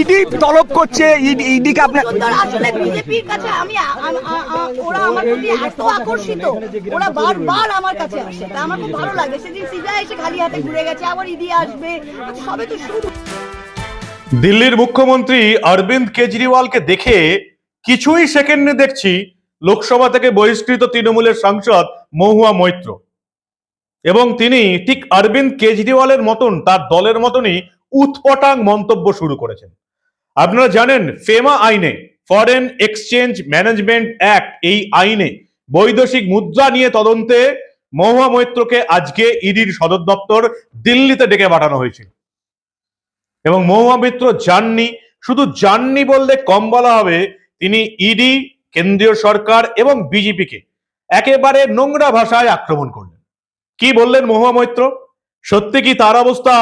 ED তলব করছে ইডিকে আপনার আসলে বিজেপির কাছে আমি ওরা আমার প্রতি এত আকর্ষিত ওরা বারবার আমার কাছে আসে তা আমার খুব ভালো লাগে। সেদিন সিজা এসে খালি হাতে ঘুরে গেছে আবার ইডি আসবে সবে তো শুরু। দিল্লির মুখ্যমন্ত্রী অরবিন্দ কেজরিওয়ালকে দেখে কিছুই সেকেন্ডে দেখছি লোকসভা থেকে বহিষ্কৃত তৃণমূলের সাংসদ মহুয়া মৈত্র। এবং তিনি ঠিক অরবিন্দ কেজরিওয়ালের মতন তার দলের মতনই উৎপটাং মন্তব্য শুরু করেছেন। আপনারা জানেন ফেমা আইনে ফরেন এক্সচেঞ্জ ম্যানেজমেন্ট অ্যাক্ট এই আইনে বৈদেশিক মুদ্রা নিয়ে তদন্তে মহুয়া মৈত্রকে আজকে ইডির সদর দপ্তর দিল্লিতে ডেকে পাঠানো হয়েছিল এবং মহুয়া মিত্র যাননি শুধু যাননি বললে কম বলা হবে, তিনি ইডি, কেন্দ্রীয় সরকার এবং বিজেপিকে একেবারে নোংরা ভাষায় আক্রমণ করলেন। কি বললেন মহুয়া মৈত্র? সত্যি কি তার অবস্থা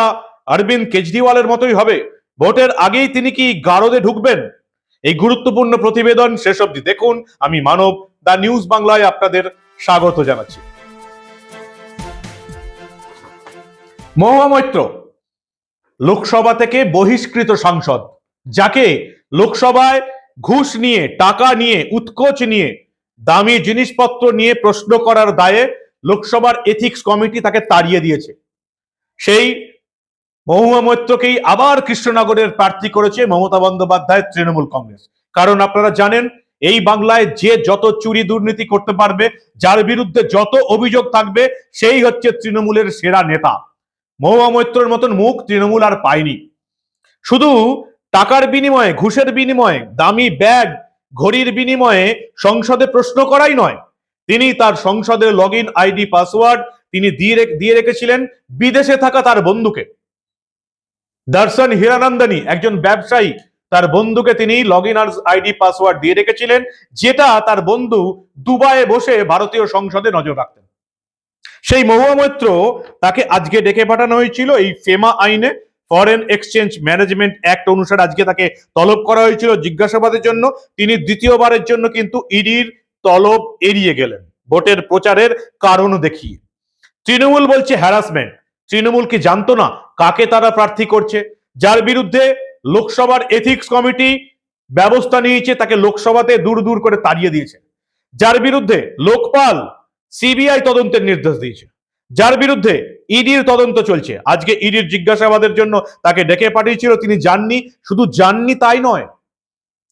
অরবিন্দ কেজরিওয়ালের মতোই হবে? ভোটের আগেই তিনি কি গারদে ঢুকবেন? এই গুরুত্বপূর্ণ প্রতিবেদন শেষ অবধি দেখুন। আমি মানব দা নিউজ বাংলায় আপনাদের স্বাগত জানাচ্ছি। মহুয়া মৈত্র, লোকসভা থেকে বহিষ্কৃত সাংসদ, যাকে লোকসভায় ঘুষ নিয়ে, টাকা নিয়ে, উৎকোচ নিয়ে, দামি জিনিসপত্র নিয়ে প্রশ্ন করার দায়ে লোকসভার এথিক্স কমিটি তাকে তাড়িয়ে দিয়েছে। সেই মহুয়া মৈত্রকেই আবার কৃষ্ণনগরের প্রার্থী করেছে মমতা বন্দ্যোপাধ্যায় তৃণমূল কংগ্রেস। কারণ আপনারা জানেন, এই বাংলায় যে যত চুরি দুর্নীতি করতে পারবে, যার বিরুদ্ধে যত অভিযোগ থাকবে, সেই হচ্ছে তৃণমূলের সেরা নেতা। মহুয়া মৈত্রর মতন মুখ তৃণমূল আর পায়নি। শুধু টাকার বিনিময়ে, ঘুষের বিনিময়ে, দামি ব্যাগ, ঘড়ির বিনিময়ে সংসদে প্রশ্ন করাই নয়। তিনি তার সংসদের লগ আইডি পাসওয়ার্ড তিনি দিয়ে দিয়ে রেখেছিলেন বিদেশে থাকা তার বন্ধুকে। দর্শন হীরানন্দনী, একজন ব্যবসায়ী। তার বন্ধুকে তিনি লগ ইন আইডি পাসওয়ার্ড দিয়ে রেখেছিলেন, যেটা তার বন্ধু দুবাইয়ে বসে ভারতীয় সংসদে নজর রাখতেন। সেই মহুয়া তাকে আজকে ডেকে পাঠানো হয়েছিল এই ফেমা আইনে। ফরেন এক্সচেঞ্জ ম্যানেজমেন্ট অ্যাক্ট অনুসারে আজকে তাকে তলব করা হয়েছিল জিজ্ঞাসাবাদের জন্য। তিনি দ্বিতীয়বারের জন্য কিন্তু ইডির তলব এড়িয়ে গেলেন। ভোটের প্রচারের কারণ দেখিয়ে। তৃণমূল বলছে হ্যারাসমেন্ট তৃণমূল কি জানতো না কাকে তারা প্রার্থী করছে? যার বিরুদ্ধে লোকসভার এথিক্স কমিটি ব্যবস্থা নিয়েছে, তাকে লোকসভাতে দূর দূর করে তাড়িয়ে দিয়েছে। যার বিরুদ্ধে লোকপাল সিবিআই তদন্তের নির্দেশ দিয়েছে। যার বিরুদ্ধে ইডির তদন্ত চলছে। আজকে ইডির জিজ্ঞাসাবাদের জন্য তাকে ডেকে পাঠিয়েছিল, তিনি যাননি শুধু যাননি তাই নয়,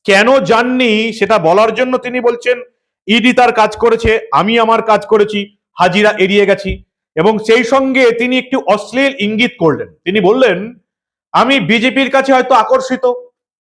কেন যাননি সেটা বলার জন্য তিনি বলছেন, ইডি তার কাজ করেছে, আমি আমার কাজ করেছি, হাজিরা এড়িয়ে গেছি। এবং সেই সঙ্গে তিনি একটু অশ্লীল ইঙ্গিত করলেন। তিনি বললেন, আমি বিজেপির কাছে হয়তো আকর্ষিত,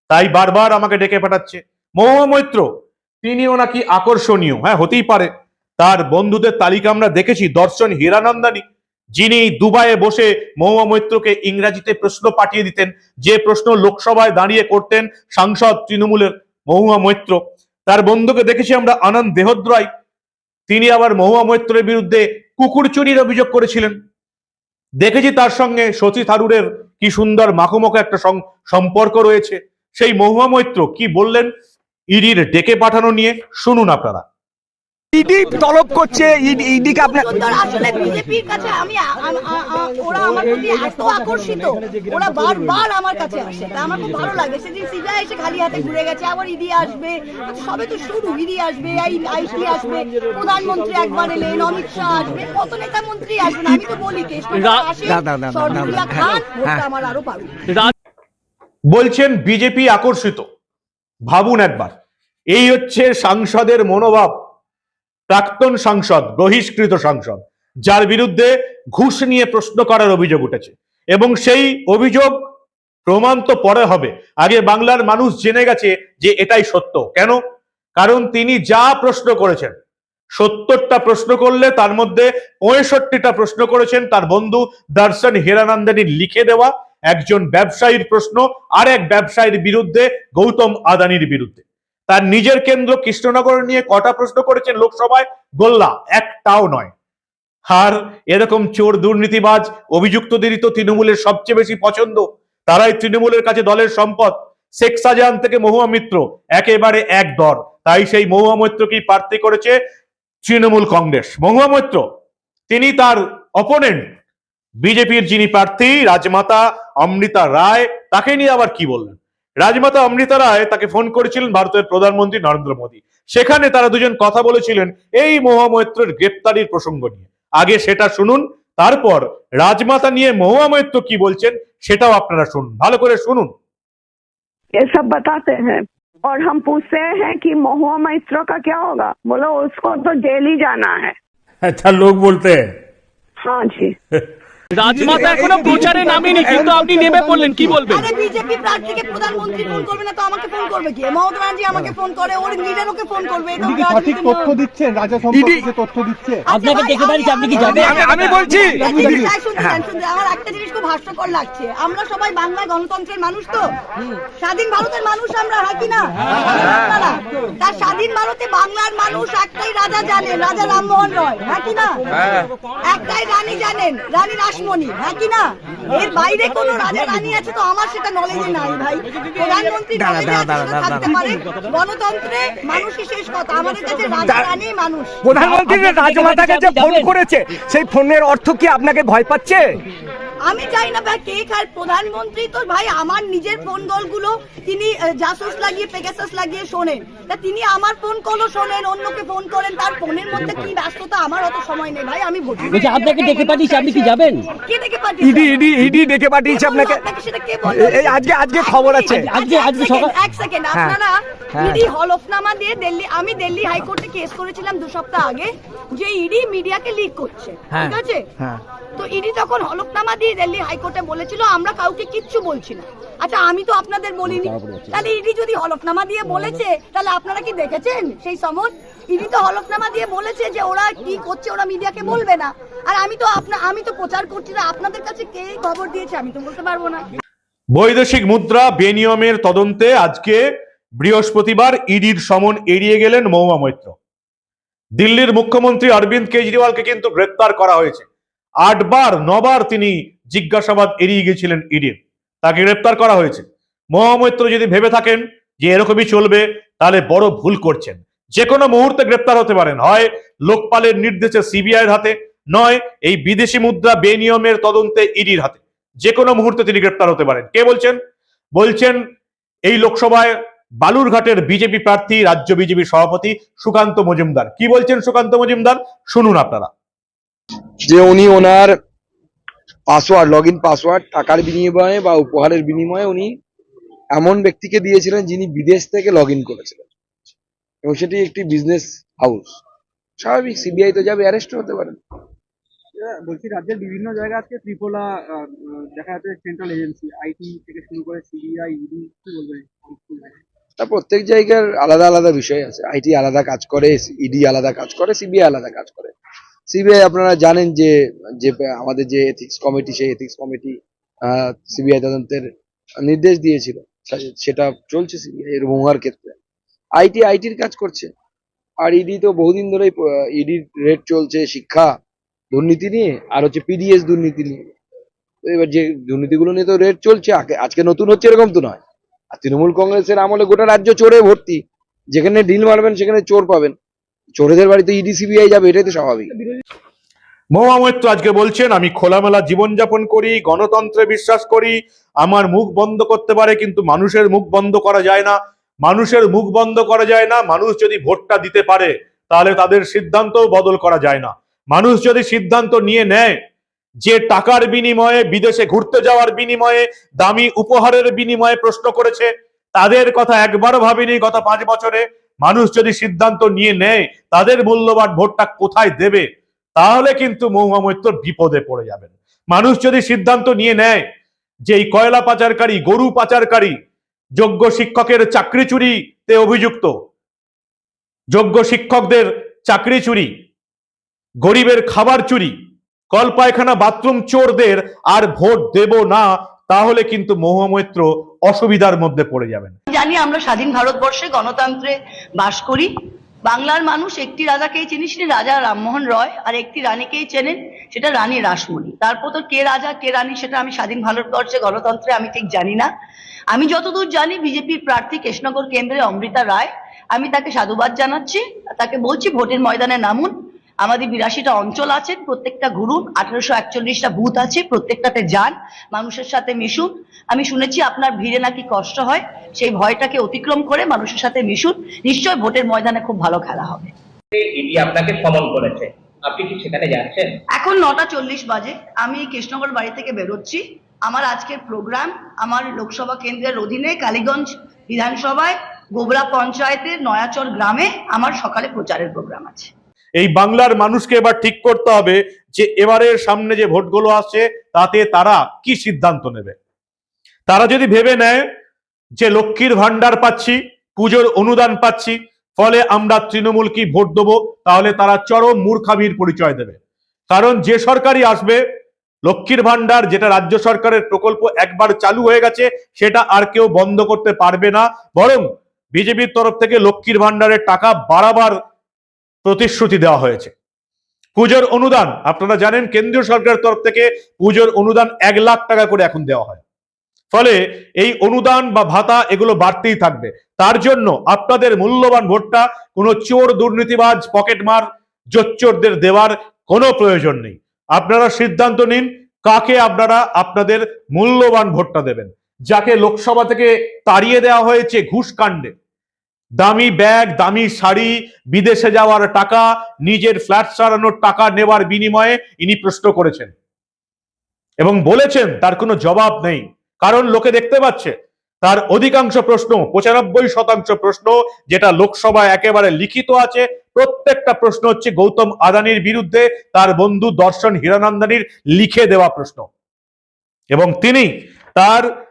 তাই বারবার আমাকে ডেকে পাঠাচ্ছে। মহুয়া মৈত্র, তিনিও নাকি আকর্ষণীয়। হ্যাঁ হতেই পারে। তার বন্ধুদের তালিকা আমরা দেখেছি, দর্শন হীরানন্দানী। যিনি দুবাইয়ে বসে মহুয়া মৈত্রকে ইংরাজিতে প্রশ্ন পাঠিয়ে দিতেন, যে প্রশ্ন লোকসভায় দাঁড়িয়ে করতেন সাংসদ তৃণমূলের মহুয়া মৈত্র। তার বন্ধুকে দেখেছি আমরা, আনন্দ দেহদ্রয়। তিনি আবার মহুয়া মৈত্রের বিরুদ্ধে কুকুর চুরির অভিযোগ করেছিলেন। দেখেছি তার সঙ্গে শচী থারুরের কি সুন্দর মাখোমাখো একটা সম্পর্ক রয়েছে। সেই মহুয়া মৈত্র কি বললেন? ইডির ডেকে পাঠানো নিয়ে শুনুন আপনারা। ইডি তলব করছে ইডিকে আপনার উত্তর আসলে বিজেপির কাছে আমি ওরা আমার প্রতি এত আকর্ষিত ওরা বারবার আমার কাছে আসে। তা আমার খুব ভালো লাগে। সেদিন সিজা এসে খালি হাতে ঘুরে গেছে আবার ইডি আসবে। সবে তো শুরু ইডি আসবে আইটি আসবে প্রধানমন্ত্রী একবার এলেন অমিত শাহ আসবে কত নেতা মন্ত্রী আসবেন আমি তো বলি কৃষ্ণনগর আসে না, না, না, না, না, সরজুলিয়া না, খান ভোটটা হ্যাঁ। আমার আরও পাবে বলছেন বিজেপি আকর্ষিত। ভাবুন একবার। এই হচ্ছে সাংসদের মনোভাব। প্রাক্তন সাংসদ, বহিষ্কৃত সাংসদ, যার বিরুদ্ধে ঘুষ নিয়ে প্রশ্ন করার অভিযোগ উঠেছে। এবং সেই অভিযোগ প্রমাণ তো পরে হবে। আগে বাংলার মানুষ জেনে গেছে যে এটাই সত্য। কেন? কারণ তিনি যা প্রশ্ন করেছেন, সত্তরটা প্রশ্ন করলে তার মধ্যে পঁয়ষট্টিটা প্রশ্ন করেছেন তার বন্ধু দর্শন হীরানন্দানী লিখে দেওয়া, একজন ব্যবসায়ীর প্রশ্ন আর এক ব্যবসায়ীর বিরুদ্ধে গৌতম আদানির বিরুদ্ধে। তার নিজের কেন্দ্র কৃষ্ণনগর নিয়ে কটা প্রশ্ন করেছেন লোকসভায়? গোল্লা, একটাও নয়। আর এরকম চোর দুর্নীতিবাজ, অভিযুক্তদেরই তো তৃণমূলের সবচেয়ে বেশি পছন্দ। তারাই তৃণমূলের কাছে দলের সম্পদ। শেখ শাহজাহান থেকে মহুয়া মিত্র, একেবারে এক দর। তাই সেই মহুয়া মৈত্রকেই প্রার্থী করেছে তৃণমূল কংগ্রেস। মহুয়া মৈত্র, তিনি তার অপোনেন্ট, বিজেপির যিনি প্রার্থী, রাজমাতা অমৃতা রায়, তাকে নিয়ে আবার কি বললেন? রাজমাতা অমৃতা রায় তাকে ফোন করেছিলেন ভারতের প্রধানমন্ত্রী নরেন্দ্র মোদী সেখানে তারা দুজন কথা বলেছিলেন এই মহামৈত্রের গ্রেপ্তারির প্রসঙ্গ নিয়ে আগে সেটা শুনুন তারপর রাজমাতা নিয়ে মহুয়া মৈত্র কি বলছেন সেটাও আপনারা শুনুন ভালো করে শুনুন ये सब बताते हैं और हम पूछते हैं कि महुआ मैत्र का क्या होगा बोलो उसको तो जेल ही जाना है अच्छा लोग बोलते हैं हाँ जी রাজমাতা এখনও প্রচারে নামেনি কিন্তু আপনি নেমে পড়লেন কি বলবেন আরে বিজেপি প্রার্থীকে প্রধানমন্ত্রী ফোন করবে না তো আমাকে ফোন করবে কি মমতা ব্যানার্জি আমাকে ফোন করে ওর লিডার ওকে ফোন করবে এটা কি সঠিক তথ্য। দিচ্ছেন রাজা সম্পর্কে যে তথ্য দিচ্ছে আচ্ছা আপনাকে দেখে পারিস, আপনি কি আমি- যাবেন? আমি- আমি বলছি। চান। আমার একটা জিনিস খুব হাস্যকর লাগছে আমরা সবাই বাংলায় গণতন্ত্রের মানুষ তো স্বাধীন ভারতের মানুষ আমরা হ্যাঁ কি না? তার স্বাধীন ভারতে বাংলার মানুষ একটাই রাজা জানেন রাজা রামমোহন রয় হ্যাঁ কি না একটাই রানী জানেন রানী রাসমণি হ্যাঁ কি না? এর বাইরে কোন রাজা রানী আছে তো আমার সেটা নলেজে নাই ভাই। প্রধানমন্ত্রী থাকতে পারে গণতন্ত্রে মানুষই শেষ কথা। আমাদের কাছে রাজা রানী মানুষ। প্রধানমন্ত্রী রাজমাতা কাছে ফোন করেছে সেই ফোনের অর্থ কি আপনাকে ভয় পাচ্ছে? আমি চাই না ভাই কে খায় প্রধানমন্ত্রী তো ভাই আমার নিজের ফোন কলগুলো তিনি জাসুস লাগিয়ে পেগাসাস লাগিয়ে শোনেন। তা তিনি আমার ফোন কলও শোনেন অন্যকে ফোন করেন তার ফোনের মধ্যে কি ব্যস্ততা আমার অত সময় নেই ভাই আমি ভোট বলছি আপনাকে ডেকে পাঠিয়েছি আপনি কি যাবেন? কে ডেকে পাঠিয়েছে? ইডি ইডি ইডি ডেকে পাঠিয়েছে আপনাকে। সেটা কে এই আজকে আজকে খবর আছে। আজকে আজকে সকাল এক সেকেন্ড হ্যাঁ, আপনারা হ্যাঁ। ইডি হলফনামা দিয়ে দিল্লি আমি দিল্লি হাইকোর্টে কেস করেছিলাম দু সপ্তাহ আগে যে ইডি মিডিয়াকে লিক করছে হ্যাঁ, ঠিক আছে? হ্যাঁ। তো ইডি তখন হলফনামা দিয়ে দিল্লি হাইকোর্টে বলেছিল আমরা কাউকে কিচ্ছু বলছি না। আচ্ছা আমি তো আপনাদের বলিনি। তাহলে ইডি যদি হলফনামা দিয়ে বলেছে তাহলে আপনারা কি দেখেছেন সেই সময়? ইডি তো হলফনামা দিয়ে বলেছে যে ওরা কি করছে ওরা মিডিয়াকে বলবে না। আর আমি তো আপনা আমি তো প্রচার করছি না। আপনাদের কাছে কে খবর দিয়েছে আমি তো বলতে পারব না। বৈদেশিক মুদ্রা বেনিয়মের তদন্তে আজকে বৃহস্পতিবার ইডির সমন এড়িয়ে গেলেন মহুয়া মৈত্র। দিল্লির মুখ্যমন্ত্রী অরবিন্দ কেজরিওয়ালকে কিন্তু গ্রেপ্তার করা হয়েছে। আটবার নবার তিনি জিজ্ঞাসাবাদ এড়িয়ে গেছিলেন ইডির তাকে গ্রেপ্তার করা হয়েছে। মহামৈত্র যদি ভেবে থাকেন যে এরকমই চলবে, তাহলে বড় ভুল করছেন। যে কোনো মুহূর্তে গ্রেপ্তার হতে পারেন। হয় লোকপালের নির্দেশে সিবিআইয়ের হাতে, নয় এই বিদেশি মুদ্রা বেনিয়মের তদন্তে ইডির হাতে। যে কোনো মুহূর্তে তিনি গ্রেপ্তার হতে পারেন। কে বলছেন? বলছেন এই লোকসভায় বালুরঘাটের বিজেপি প্রার্থী, রাজ্য বিজেপি সভাপতি সুকান্ত মজুমদার। কি বলছেন সুকান্ত মজুমদার? শুনুন আপনারা। যে উনি ওনার পাসওয়ার্ড লগ ইন পাসওয়ার্ড টাকার বিনিময়ে বা উপহারের বিনিময়ে উনি এমন ব্যক্তিকে দিয়েছিলেন যিনি বিদেশ থেকে লগ ইন করেছিলেন। এবং সেটি একটি বিজনেস হাউস স্বাভাবিক সিবিআই তো যাবে অ্যারেস্ট হতে পারেন বলছি রাজ্যের বিভিন্ন জায়গা আজকে ত্রিপোলা দেখা যাচ্ছে সেন্ট্রাল এজেন্সি আইটি থেকে শুরু করে সিবিআই ইডি কি বলবেন? তা প্রত্যেক জায়গার আলাদা আলাদা বিষয় আছে। আইটি আলাদা কাজ করে ইডি আলাদা কাজ করে সিবিআই আলাদা কাজ করে। সিবিআই আপনারা জানেন যে যে আমাদের যে এথিক্স কমিটি সেই এথিক্স কমিটি সিবিআই তদন্তের নির্দেশ দিয়েছিল। সেটা চলছে সিবিআই এর মহুয়ার ক্ষেত্রে। আইটি আইটির কাজ করছে। আর ইডি তো বহুদিন ধরেই ইডির রেট চলছে, শিক্ষা, দুর্নীতি নিয়ে, আর হচ্ছে পিডিএস দুর্নীতি নিয়ে। তো এবার যে দুর্নীতিগুলো নিয়ে তো রেট চলছে আজকে নতুন হচ্ছে এরকম তো নয়। আর তৃণমূল কংগ্রেসের আমলে গোটা রাজ্য চোরে ভর্তি। যেখানে ডিল মারবেন, সেখানে চোর পাবেন। চোরেদের বাড়িতে ইডি, সিবিআই যাবে, এটাই তো স্বাভাবিক। মহুয়া মৈত্র আজকে বলছেন, আমি খোলামেলা জীবনযাপন করি, গণতন্ত্রে বিশ্বাস করি, আমার মুখ বন্ধ করতে পারে, কিন্তু মানুষের মুখ বন্ধ করা যায় না। মানুষের মুখ বন্ধ করা যায় না, মানুষ যদি ভোটটা দিতে পারে, তাহলে তাদের সিদ্ধান্তও বদল করা যায় না। মানুষ যদি সিদ্ধান্ত নিয়ে নেয়, যে টাকার বিনিময়ে, বিদেশে ঘুরতে যাওয়ার বিনিময়ে, দামি উপহারের বিনিময়ে প্রশ্ন করেছে, তাদের কথা একবারও ভাবিনি গত পাঁচ বছরে। মানুষ যদি সিদ্ধান্ত নিয়ে নেয়, তাদের মূল্যবান ভোটটা কোথায় দেবে? তাহলে কিন্তু মহুয়া বিপদে পড়ে যাবেন। মানুষ যদি সিদ্ধান্ত নিয়ে নেয় যে এই কয়লা পাচারকারী, গরু পাচারকারী, যোগ্য শিক্ষকের চাকরি চুরিতে অভিযুক্ত, যোগ্য শিক্ষকদের চাকরি চুরি গরিবের খাবার চুরি কল পায়খানা বাথরুম চোরদের আর ভোট দেব না তাহলে কিন্তু মহুয়া মৈত্র অসুবিধার মধ্যে পড়ে যাবেন। জানি আমরা স্বাধীন ভারতবর্ষে গণতন্ত্রে বাস করি। বাংলার মানুষ একটি রাজাকেই চিনি সেটি রাজা রামমোহন রয়, আর একটি রানীকেই চেনেন, সেটা রানী রাসমণি। তারপর তো কে রাজা, কে রানী, সেটা আমি স্বাধীন ভারতবর্ষে গণতন্ত্রে আমি ঠিক জানি না। আমি যতদূর জানি বিজেপির প্রার্থী কৃষ্ণনগর কেন্দ্রে অমৃতা রায়, আমি তাকে সাধুবাদ জানাচ্ছি, তাকে বলছি ভোটের ময়দানে নামুন। আমাদের বিরাশিটা অঞ্চল আছে প্রত্যেকটা ঘুরুন আঠারোশো একচল্লিশটা বুথ আছে প্রত্যেকটাতে যান মানুষের সাথে মিশুন। আমি শুনেছি আপনার ভিড়ে নাকি কষ্ট হয় সেই ভয়টাকে অতিক্রম করে মানুষের সাথে মিশুন নিশ্চয় ভোটের ময়দানে খুব ভালো খেলা হবে। ইডি আপনাকে সমন করেছে। আপনি কি সেখানে যাচ্ছেন? এখন নটা চল্লিশ বাজে আমি কৃষ্ণগড় বাড়ি থেকে বেরোচ্ছি। আমার আজকের প্রোগ্রাম আমার লোকসভা কেন্দ্রের অধীনে কালীগঞ্জ বিধানসভায় গোবরা পঞ্চায়েতের নয়াচর গ্রামে আমার সকালে প্রচারের প্রোগ্রাম আছে। এই বাংলার মানুষকে এবার ঠিক করতে হবে যে এবারের সামনে যে ভোটগুলো আসছে, তাতে তারা কি সিদ্ধান্ত নেবে? তারা যদি ভেবে নেয় যে লক্ষ্মীর ভান্ডার পাচ্ছি, পুজোর অনুদান পাচ্ছি, ফলে আমরা তৃণমূল কি ভোট দেবো, তাহলে তারা চরম মূর্খামির পরিচয় দেবে। কারণ যে সরকারই আসবে, লক্ষ্মীর ভান্ডার যেটা রাজ্য সরকারের প্রকল্প একবার চালু হয়ে গেছে, সেটা আর কেউ বন্ধ করতে পারবে না। বরং বিজেপির তরফ থেকে লক্ষ্মীর ভান্ডারের টাকা বাড়াবার প্রতিশ্রুতি দেওয়া হয়েছে। পুজোর অনুদান, আপনারা জানেন, কেন্দ্রীয় সরকারের তরফ থেকে পুজোর অনুদান এক লাখ টাকা করে এখন দেওয়া হয়। ফলে এই অনুদান বা ভাতা এগুলো বাড়তেই থাকবে। তার জন্য আপনাদের মূল্যবান ভোটটা কোনো চোর, দুর্নীতিবাজ, পকেটমার, জোচ্চোরদের দেওয়ার কোনো প্রয়োজন নেই। আপনারা সিদ্ধান্ত নিন কাকে আপনারা আপনাদের মূল্যবান ভোটটা দেবেন। যাকে লোকসভা থেকে তাড়িয়ে দেওয়া হয়েছে ঘুষ কাণ্ডে দামি ব্যাগ, দামি শাড়ি, বিদেশে যাওয়ার টাকা, নিজের ফ্ল্যাট সারানোর টাকা নেওয়ার বিনিময়ে ইনি প্রশ্ন করেছেন। এবং বলেছেন, তার কোনো জবাব নেই। কারণ লোকে দেখতে পাচ্ছে, তার অধিকাংশ প্রশ্ন, পঁচানব্বই শতাংশ প্রশ্ন, যেটা লোকসভায় একেবারে লিখিত আছে, প্রত্যেকটা প্রশ্ন হচ্ছে গৌতম আদানির বিরুদ্ধে তার বন্ধু দর্শন হীরানন্দানির লিখে দেওয়া প্রশ্ন। এবং তিনি তার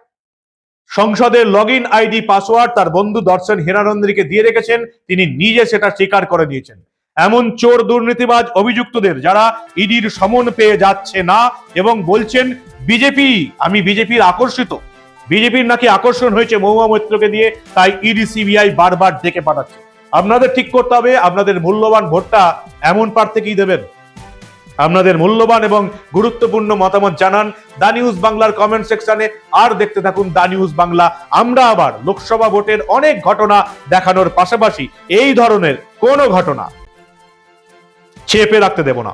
সংসদের লগ ইন আইডি, পাসওয়ার্ড, তার বন্ধু দর্শন হীরানন্দনীকে দিয়ে রেখেছেন। তিনি নিজে সেটা স্বীকার করে দিয়েছেন। এমন চোর দুর্নীতিবাজ অভিযুক্তদের যারা ইডির সমন পেয়ে যাচ্ছে না এবং বলছেন, বিজেপি, আমি বিজেপির আকর্ষিত। বিজেপির নাকি আকর্ষণ হয়েছে মহুয়া মৈত্রকে দিয়ে, তাই ইডি সিবিআই বারবার ডেকে পাঠাচ্ছে। আপনাদের ঠিক করতে হবে, আপনাদের মূল্যবান ভোটটা এমন প্রার্থীকেই দেবেন। আপনাদের মূল্যবান এবং গুরুত্বপূর্ণ মতামত জানান দা নিউজ বাংলার কমেন্ট সেকশনে, আর দেখতে থাকুন দা নিউজ বাংলা। আমরা আবার লোকসভা ভোটের অনেক ঘটনা দেখানোর পাশাপাশি এই ধরনের কোনো ঘটনা চেপে রাখতে দেব না।